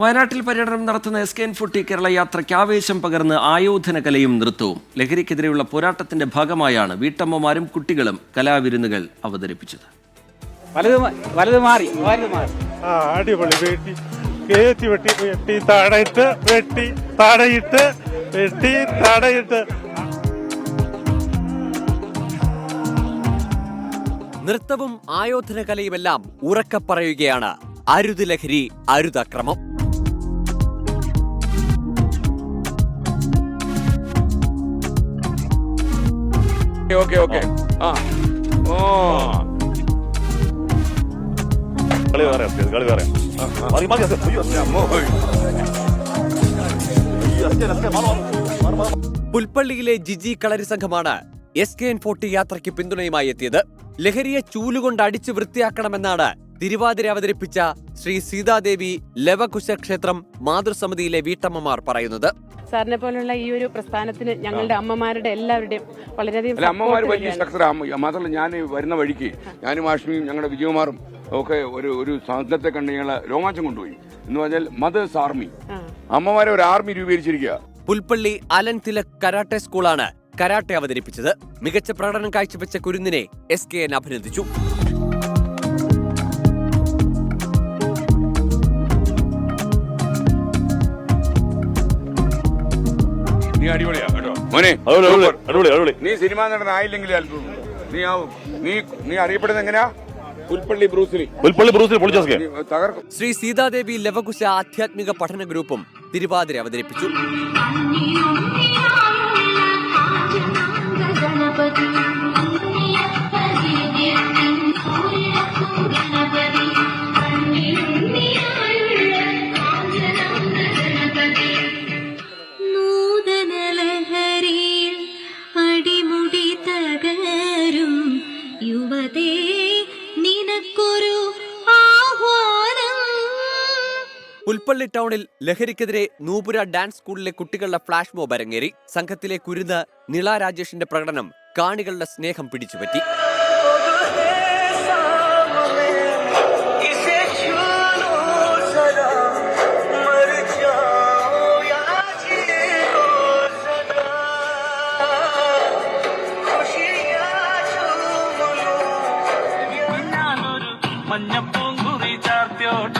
വയനാട്ടിൽ പര്യടനം നടത്തുന്ന S K N forty Kerala യാത്രയ്ക്ക് ആവേശം പകർന്ന് ആയോധന കലയും നൃത്തവും. ലഹരിക്കെതിരെയുള്ള പോരാട്ടത്തിന്റെ ഭാഗമായാണ് വീട്ടമ്മമാരും കുട്ടികളും കലാവിരുന്നുകൾ അവതരിപ്പിച്ചത്. വലത് മാറി വലത് മാറി ആ അടിപൊളി. വെട്ടി കയറ്റി വെട്ടി വെട്ടി തടയിട്ട് വെട്ടി തടയിട്ട് വെട്ടി തടയിട്ട്. നൃത്തവും ആയോധന കലയുമെല്ലാം ഉറക്കപ്പറയുകയാണ് അരുത് ലഹരി അരുതക്രമം ഓക്കെ ഓക്കെ. ആ. ഓ. കളി വേറെ കളി വേറെ. മതി മതി അതെ. അയ്യോ അമ്മോ. പുൽപ്പള്ളിയിലെ ജിജി കളരി സംഘമാണ് എസ് കെ എൻ ഫോർട്ടി യാത്രയ്ക്ക് പിന്തുണയുമായി എത്തിയത്. ലഹരിയെ ചൂലുകൊണ്ട് അടിച്ചു വൃത്തിയാക്കണമെന്നാണ് തിരുവാതിര അവതരിപ്പിച്ച ശ്രീ സീതാദേവി ലവകുശ ക്ഷേത്രം മാതൃസമിതിയിലെ വീട്ടമ്മമാർ പറയുന്നത്. സാറിനെ പോലുള്ള ഈ ഒരു പ്രസ്ഥാനത്തിന് ഞങ്ങളുടെ അമ്മമാരുടെ എല്ലാവരുടെയും വളരെയധികം അമ്മമാർ വലിയ. സ്ട്രക്ചർ മാത്രമല്ല ഞാൻ വരുന്ന വഴിക്ക് ഞാനും ആഷ്മിയും ഞങ്ങളുടെ വിജയകുമാറും ഒക്കെ ഒരു ഒരു സംഘത്തെ കണ്ട് ഞങ്ങളെ രോമാഞ്ചം കൊണ്ടുപോയി. എന്ന് പറഞ്ഞാൽ മദേഴ്സ് ആർമി. അമ്മമാരെ ഒരു ആർമി രൂപീകരിച്ചിരിക്കുക. പുൽപ്പള്ളി അലൻ തിലക് കരാട്ടെ സ്കൂളാണ് കരാട്ടെ അവതരിപ്പിച്ചത്. മികച്ച പ്രകടനം കാഴ്ചവെച്ച കുരുന്നിനെ എസ് കെ എൻ അഭിനന്ദിച്ചു. നീ അടിപൊളിയാ കേട്ടോ. മോനെ അടിപൊളി, അടിപൊളി, നീ സിനിമ നടൻ ആയില്ലെങ്കിൽ അത്ഭുതം നീ ആവും നീ നീ അറിയപ്പെടുന്നത് എങ്ങനെയാ? Pulpally Bruce Lee Pulpally Bruce Lee പൊളിച്ചോസ്കെ നീ തകർക്കും. ശ്രീ സീതാദേവി ലവകുശ ആധ്യാത്മിക പഠന ഗ്രൂപ്പും തിരുവാതിര അവതരിപ്പിച്ചു. ഗണപതി. പുൽപ്പള്ളി ടൗണിൽ ലഹരിക്കെതിരെ നൂപുര ഡാൻസ് സ്കൂളിലെ കുട്ടികളുടെ ഫ്ലാഷ് മോബ് അരങ്ങേറി. സംഘത്തിലെ കുരുന്ന് നിള രാജേഷിന്റെ പ്രകടനം കാണികളുടെ സ്നേഹം പിടിച്ചുപറ്റി. മഞ്ഞപ്പൂങ്കുറി ചാർത്തിയോട്ടെ.